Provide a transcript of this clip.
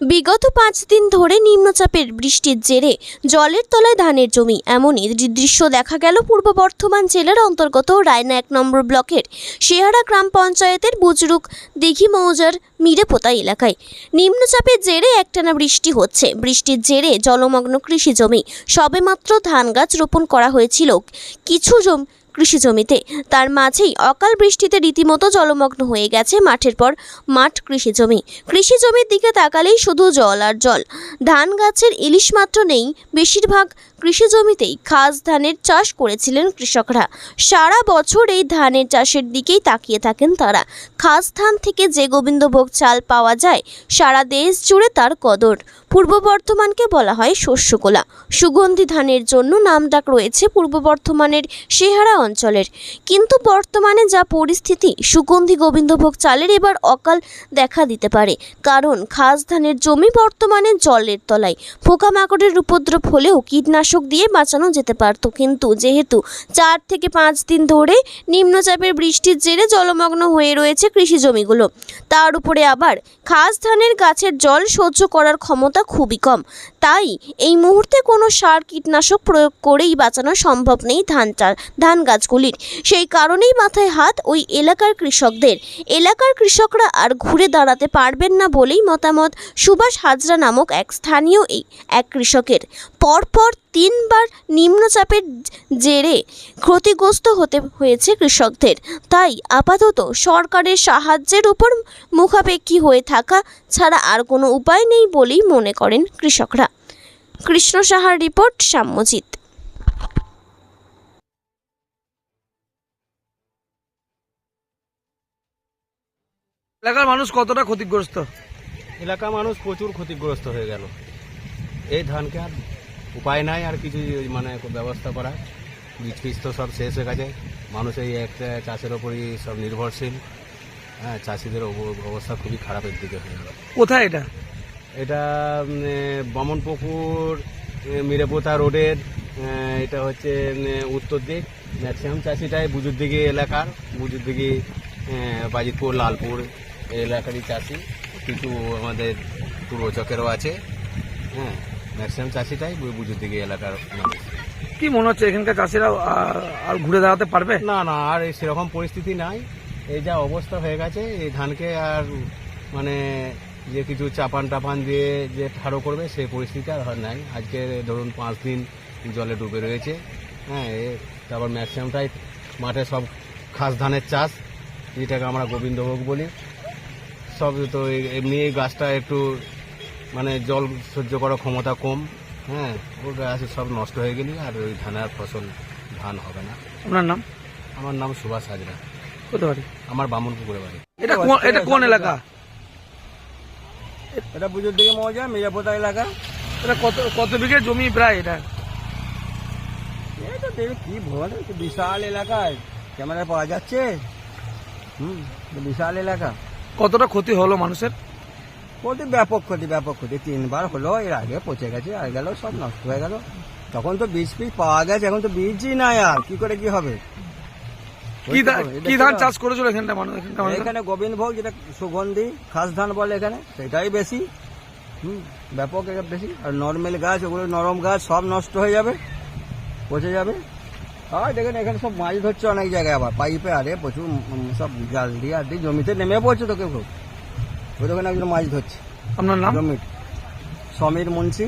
বিগত পাঁচ দিন ধরে নিম্নচাপের বৃষ্টির জেরে জলের তলায় ধানের জমি। এমনই দৃশ্য দেখা গেল পূর্ব বর্ধমান জেলার অন্তর্গত রায়না এক নম্বর ব্লকের শেহারা গ্রাম পঞ্চায়েতের বুজরুক দিঘি মৌজার মিরেপোতা এলাকায়। নিম্নচাপের জেরে একটানা বৃষ্টি হচ্ছে। বৃষ্টির জেরে জলমগ্ন কৃষি জমি, সবেমাত্র ধান গাছ রোপণ করা হয়েছিল। কিছু জম কৃষি জমিতে। তার মাঝেই অকাল বৃষ্টিতে রীতিমতো জলমগ্ন হয়ে গেছে মাঠের পর মাঠ কৃষি জমি। কৃষি জমির দিকে তাকালেই শুধু জল আর জল। ধান গাছের ইলিশ মাত্র নেই, বেশিরভাগ কৃষি জমিতেই খাস ধানের চাষ করেছিলেন কৃষকরা। সারা বছর এই ধানের চাষের দিকেই তাকিয়ে থাকেন তারা। খাস ধান থেকে যে গোবিন্দভোগ চাল পাওয়া যায়, সারা দেশ জুড়ে তার কদর। পূর্ব বর্ধমানকে বলা হয় শস্যকোলা। সুগন্ধি ধানের জন্য নামডাক রয়েছে পূর্ব বর্ধমানের সেহারা অঞ্চলের। কিন্তু বর্তমানে যা পরিস্থিতি, সুগন্ধি গোবিন্দভোগ চালের এবার অকাল দেখা দিতে পারে। কারণ খাস ধানের জমি বর্তমানে জলের তলায়। পোকামাকড়ের উপদ্রব হলেও কীটনাশক দিয়ে বাঁচানো যেতে পারত। কিন্তু যেহেতু চার থেকে পাঁচ দিন ধরে নিম্নচাপের বৃষ্টির জেরে জলমগ্ন হয়ে রয়েছে কৃষি জমিগুলো, তার উপরে আবার খাস ধানের গাছের জল সহ্য করার ক্ষমতা খুবই কম। তাই এই মুহূর্তে কোনো সার কীটনাশক প্রয়োগ করেই বাঁচানো সম্ভব নেই ধান ধান গাছগুলির। সেই কারণেই মাথায় হাত ওই এলাকার কৃষকদের। এলাকার কৃষকরা আর ঘুরে দাঁড়াতে পারবেন না বলেই মতামত সুভাষ হাজরা নামক এক স্থানীয় এই, এক কৃষকের। পরপর তিনবার নিম্নচাপের জেরে ক্ষতিগ্রস্ত হতে হয়েছে কৃষকদের। তাই আপাতত সরকারের সাহায্যের উপর মুখাপেক্ষী হয়ে থাকা ছাড়া আর কোনো উপায় নেই বলেই মনে করেন কৃষকরা। কৃষ্ণ সাহার রিপোর্ট সাম্যজিৎ। এলাকার মানুষ কতটা ক্ষতিগ্রস্ত? এলাকার মানুষ প্রচুর ক্ষতিগ্রস্ত হয়ে গেল। এই ধানকে আর উপায় নাই আর কিছু মানে ব্যবস্থা করা। বীজ ফিজ তো সব শেষ হয়ে গেছে। মানুষ এই একটা চাষের ওপরই সব নির্ভরশীল। হ্যাঁ চাষিদের অব- অবস্থা খুবই খারাপের দিকে হয়ে গেল। কোথায় এটা? এটা বামনপুকুর মিরেপোতা রোডের এটা হচ্ছে উত্তর দিক। ম্যাক্সিমাম চাষিটাই বুজুর দিকে এলাকার। বুজুর দিকে বাজিতপুর লালপুর এই এলাকারই চাষি। কিছু আমাদের পূর্ব চকেরও আছে। হ্যাঁ ম্যাক্সিমাম চাষিটাই বু- বুজুর দিকে এলাকার কি মনে হচ্ছে এখানকার চাষিরা আর ঘুরে দাঁড়াতে পারবে? না না আর এই সেরকম পরিস্থিতি নাই। এই যা অবস্থা হয়ে গেছে এই ধানকে আর মানে যে কিছু চাপান টাপান দিয়ে যে ঠাড়ো করবে সেই পরিস্থিতি আর হয় নাই। আজকে ধরুন পাঁচ দিন জলে ডুবে রয়েছে। হ্যাঁ তারপর ম্যাক্সিমামটাই মাঠে সব খাস ধানের চাষ যেটাকে আমরা গোবিন্দভোগ বলি। সব তো এমনি এই গাছটা একটু মানে জল সহ্য করার ক্ষমতা কম হ্যাঁ ওর গাছ সব নষ্ট হয়ে গেলি আর ওই ধানের ফসল ধান হবে না। আপনার নাম? আমার নাম সুভাষ হাজরা। কোথায় বাড়ি? আমার বামুন পুকুরে বাড়ি। এটা কোন এটা কোন এলাকা? এটা পুজোর দিকে মজা মির্জাপোতা এলাকা। এটা কত কত বিঘে জমি প্রায় এটা? এটা তো কি ভোল বিশাল এলাকায় ক্যামেরায় পাওয়া যাচ্ছে। হুম বিশাল এলাকা। কতটা ক্ষতি হলো মানুষের? ক্ষতি ব্যাপক ক্ষতি ব্যাপক ক্ষতি। তিনবার হলো এর আগে পচে গেছে আর গেল সব নষ্ট হয়ে গেল। তখন তো বীজ ফিজ পাওয়া গেছে এখন তো বীজই নাই আর কি করে কি হবে? কি ধান চাষ করেছিল এখানটা মানুষ এখানে গোবিন্দভোগ যেটা সুগন্ধি খাস ধান বলে এখানে সেটাই বেশি। হুম ব্যাপক বেশি। আর নর্মাল গাছ ওগুলো নরম গাছ সব নষ্ট হয়ে যাবে পচে যাবে। আর দেখেন এখানে সব মাছ ধরছে অনেক জায়গায় আবার। পাইপে আরে প্রচুর সব জাল দিয়ে আর দিয়ে জমিতে নেমে পড়ছে তো কেউ। ওই দোকানে একজন মাছ ধরছে। আপনার নাম? জমির। সমীর মুন্সি।